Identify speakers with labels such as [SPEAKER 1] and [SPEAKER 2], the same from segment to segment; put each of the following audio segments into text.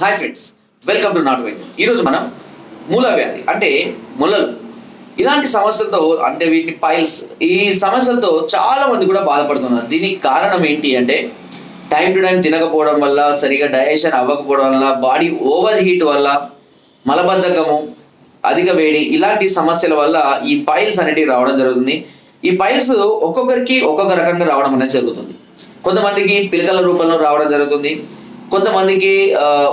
[SPEAKER 1] Hi friends welcome to నాటు వైద్యం ఈరోజు మనం మూల వ్యాధి అంటే ములలు. ఇలాంటి సమస్యలతో అంటే వీటిని పైల్స్ ఈ సమస్యలతో చాలా మంది కూడా బాధపడుతున్నారు. దీనికి కారణం ఏంటి అంటే టైం టు టైం తినకపోవడం వల్ల సరిగా డైజెషన్ అవ్వకపోవడం వల్ల బాడీ ఓవర్ హీట్ వల్ల మలబద్ధకము అధిక వేడి ఇలాంటి సమస్యల వల్ల ఈ పైల్స్ అనేటివి రావడం జరుగుతుంది. ఈ పైల్స్ ఒక్కొక్కరికి ఒక్కొక్క రకంగా రావడం అనేది జరుగుతుంది. కొంతమందికి పిలకల రూపంలో రావడం జరుగుతుంది. కొంతమందికి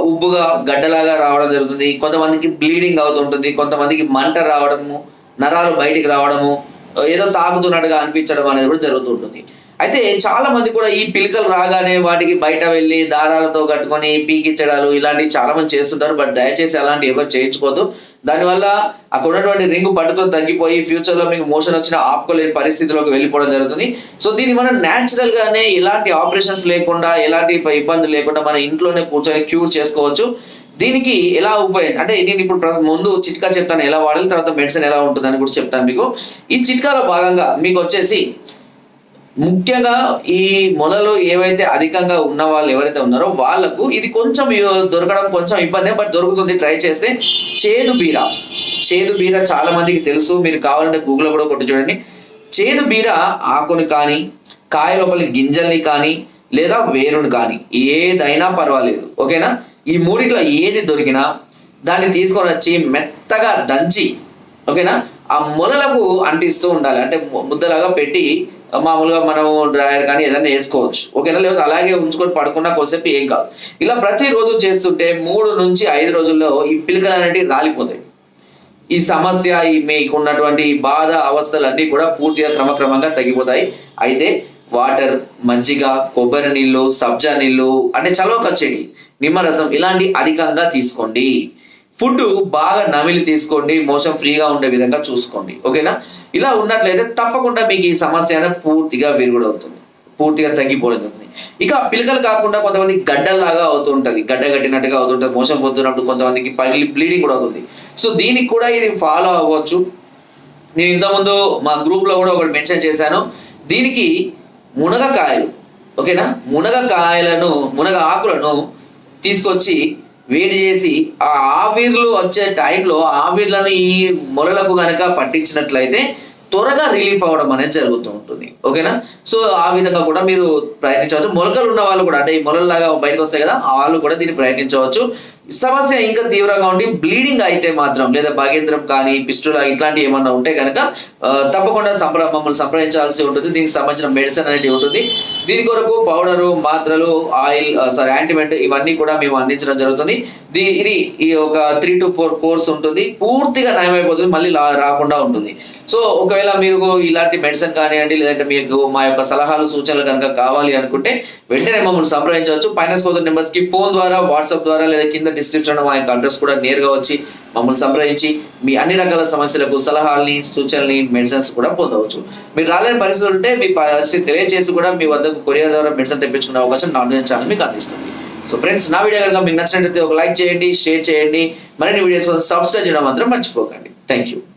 [SPEAKER 1] ఉబ్బుగా గడ్డలాగా రావడం జరుగుతుంది. కొంతమందికి బ్లీడింగ్ అవుతుంటుంది. కొంతమందికి మంట రావడము నరాలు బయటికి రావడము ఏదో తాగుతున్నట్టుగా అనిపించడం అనేది కూడా జరుగుతుంటుంది. అయితే చాలా మంది కూడా ఈ పిలకలు రాగానే వాటికి బయట వెళ్ళి దారాలతో కట్టుకొని పీకిచ్చడాలు ఇలాంటివి చాలా మంది చేస్తుంటారు. బట్ దయచేసి అలాంటి ఎవరు చేయించుకోవద్దు. దానివల్ల అక్కడ ఉన్నటువంటి రింగు పట్టుతో తగ్గిపోయి ఫ్యూచర్లో మీకు మోషన్ వచ్చిన ఆపుకోలేని పరిస్థితిలోకి వెళ్ళిపోవడం జరుగుతుంది. సో దీన్ని మనం న్యాచురల్ గానే ఎలాంటి ఆపరేషన్స్ లేకుండా ఎలాంటి ఇబ్బంది లేకుండా మన ఇంట్లోనే కూర్చొని క్యూర్ చేసుకోవచ్చు. దీనికి ఎలా ఉపయోగం? అంటే నేను ఇప్పుడు ముందు చిట్కా చెప్తాను ఎలా వాడాలి తర్వాత మెడిసిన్ ఎలా ఉంటుందని కూడా చెప్తాను మీకు. ఈ చిట్కాలో భాగంగా మీకు వచ్చేసి ముఖ్యంగా ఈ మొదలు ఏవైతే అధికంగా ఉన్న వాళ్ళు ఎవరైతే ఉన్నారో వాళ్ళకు ఇది కొంచెం దొరకడం కొంచెం ఇబ్బంది బట్ దొరుకుతుంది. ట్రై చేస్తే చేదు బీర. చేదు బీర చాలా మందికి తెలుసు. మీరు కావాలంటే గూగుల్లో కూడా కొట్టి చూడండి. చేదు బీర ఆకుని కానీ కాయ లోపలి గింజల్ని కానీ లేదా వేరుని కానీ ఏదైనా పర్వాలేదు. ఓకేనా? ఈ మూడిట్లో ఏది దొరికినా దాన్ని తీసుకొని వచ్చి మెత్తగా దంచి ఓకేనా? ఆ మొలలకు అంటిస్తూ ఉండాలి. అంటే ముద్దలాగా పెట్టి మామూలుగా మనం డ్రాయర్ కానీ ఏదైనా వేసుకోవచ్చు. ఓకేనా? లేదు అలాగే ఉంచుకొని పడుకున్నా కొద్దిసేపు ఏం కాదు. ఇలా ప్రతిరోజు చేస్తుంటే మూడు నుంచి ఐదు రోజుల్లో ఈ పిలకలు అనేటివి రాలిపోతాయి. ఈ సమస్య ఈ మీకు ఉన్నటువంటి బాధ అవస్థలు అన్నీ కూడా పూర్తిగా క్రమక్రమంగా తగ్గిపోతాయి. అయితే వాటర్ మజ్జిగ కొబ్బరి నీళ్ళు సబ్జా నీళ్ళు అంటే చలవ కచ్చేటి నిమ్మరసం ఇలాంటి అధికంగా తీసుకోండి. ఫుడ్ బాగా నమిలి తీసుకోండి మోసం ఫ్రీగా ఉండే విధంగా చూసుకోండి. ఓకేనా? ఇలా ఉన్నట్లయితే తప్పకుండా మీకు ఈ సమస్య అనేది పూర్తిగా విరుగుడవుతుంది. పూర్తిగా తగ్గిపోతుంది ఇక పిలకలు కాకుండా కొంతమంది గడ్డలాగా అవుతుంటది గడ్డ కట్టినట్టుగా అవుతుంటది మోసం పొందుతున్నప్పుడు కొంతమందికి పగిలి బ్లీడింగ్ కూడా అవుతుంది. సో దీనికి కూడా ఇది ఫాలో అవ్వచ్చు. నేను ఇంతకుముందు మా గ్రూప్లో కూడా ఒకటి మెన్షన్ చేశాను. దీనికి మునగకాయలు ఓకేనా? మునగకాయలను మునగ ఆకులను తీసుకొచ్చి వేడి చేసి ఆ ఆవిర్లు వచ్చే టైంలో ఆవిర్లను ఈ మొలలకు గనక పట్టించినట్లయితే త్వరగా రిలీఫ్ అవ్వడం అనేది జరుగుతూ ఉంటుంది. ఓకేనా? సో ఆ విధంగా కూడా మీరు ప్రయత్నించవచ్చు. మొలకలు ఉన్న వాళ్ళు కూడా అంటే ఈ మొలలాగా బయటకు వస్తాయి కదా వాళ్ళు కూడా దీన్ని ప్రయత్నించవచ్చు. సమస్య ఇంకా తీవ్రంగా ఉండి బ్లీడింగ్ అయితే మాత్రం లేదా భాగేంద్రం కానీ పిస్టుల ఇట్లాంటివి ఏమన్నా ఉంటే కనుక తప్పకుండా సంప్ర మమ్మల్ని సంప్రదించాల్సి ఉంటుంది. దీనికి సంబంధించిన మెడిసిన్ అనేది ఉంటుంది. దీని కొరకు పౌడరు మాత్రలు ఆయిల్ సారీ యాంటిమెంట్ ఇవన్నీ కూడా మేము అందించడం జరుగుతుంది. దీ ఇది ఈ ఒక త్రీ టు ఫోర్ కోర్స్ ఉంటుంది. పూర్తిగా నయమైపోతుంది. మళ్ళీ రాకుండా ఉంటుంది. సో ఒకవేళ మీరు ఇలాంటి మెడిసిన్ కానివ్వండి లేదంటే మీకు మా యొక్క సలహాలు సూచనలు కనుక కావాలి అనుకుంటే వెంటనే మమ్మల్ని సంప్రదించవచ్చు. ఫైనాన్స్ కోదర్ నెంబర్స్కి ఫోన్ ద్వారా వాట్సాప్ ద్వారా లేదా కింద డిస్క్రిప్షన్ మా యొక్క అడ్రస్ కూడా నేరుగా వచ్చి మమ్మల్ని సంప్రదించి మీ అన్ని రకాల సమస్యలకు సలహాలని సూచనల్ని మెడిసిన్స్ కూడా పొందవచ్చు. మీరు రాలేని పరిస్థితులు ఉంటే మీ పరిస్థితి తెలియజేసి కూడా మీ వద్దకు కొరియర్ ద్వారా మెడిసిన్ తెప్పించుకునే అవకాశం నాట్ ఛానల్ మీకు అందిస్తుంది. సో ఫ్రెండ్స్ నా వీడియో కనుక మీకు నచ్చినట్లయితే ఒక లైక్ చేయండి షేర్ చేయండి. మరిన్ని వీడియోస్ కోసం సబ్స్క్రైబ్ చేయడం మాత్రం మర్చిపోకండి. Thank you